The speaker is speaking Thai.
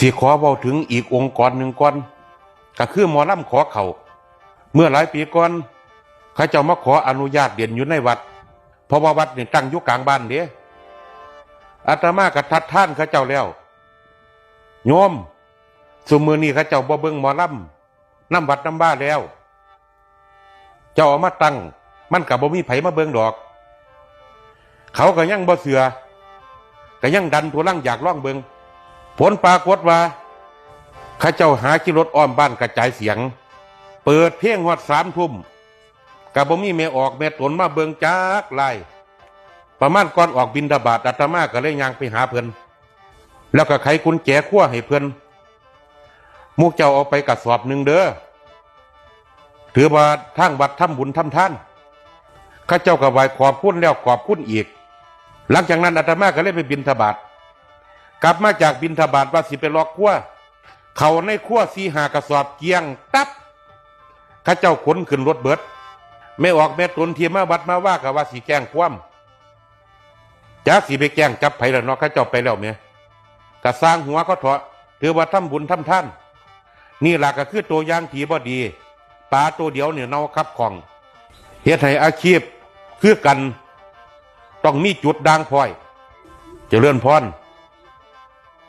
สิขอเว้าถึงอีกองค์กรหนึ่งก่อนก็คือหมอลำขอเขาเมื่อหลายปีก่อนเขาเจ้ามาขออนุญาตเด่นอยู่ในวัด เพราะว่าวัดนี่ตั้งอยู่กลางบ้านเด้อาตมากับทัดท่านเขาเจ้าแล้ว โยมสมือนี้เขาเจ้าบ่เบิ่งหมอลำน้ำวัดน้ำบ้าแล้ว เจ้าเอามาตั้ง มันกับบ่มีไผมาเบิ่งดอก เขาก็ยังบ่เสือก็ยังดันทุลังอยากล่องเบิ่ง ผลปรากฏว่าข้าเจ้าหาขี่รถอ้อมบ้านกระจายเสียง เปิดเพลงฮอดสามทุ่มกับบ่มีแม่ออกแม่ตนมาเบิงจากไล่ประมาณก่อนออกบินทบาทอาตมาก็เลยยางไปหาเพิ่นแล้วก็ไขกุญแจขั้วให้เพิ่นมูกเจ้าเอาไปกระสอบหนึ่งเด้อถือว่าทางวัดทำบุญทำท่านข้าเจ้าก็ไหวขอบคุณแล้วขอบคุณอีก หลังจากนั้นอาตมาก็เลยไปบินทบาท กลับมาจากบินทบาทว่าสิไปลอกขั้วเขาในขั้วสีหากระสอบเกียงตับข้าเจ้าขนขึ้นรถเบิด ไม่ออกแม่ตนเทียมาวัดมาว่ากับว่าสีแก้งคว่ำจากสีไปแก้งจับไผ่ละเนาะข้าเจ้าไปแล้วเมียกะสร้างหัวเขาเถาะถือว่าทำบุญทำท่าน นี่หลักก็คือตัวย่างผีบ่ดีปลาตัวเดียวเนี่ยเน่าคับของเฮ็ดให้อาชีพคือกัน ต้องมีจุดด่างพร้อยจเจริญพร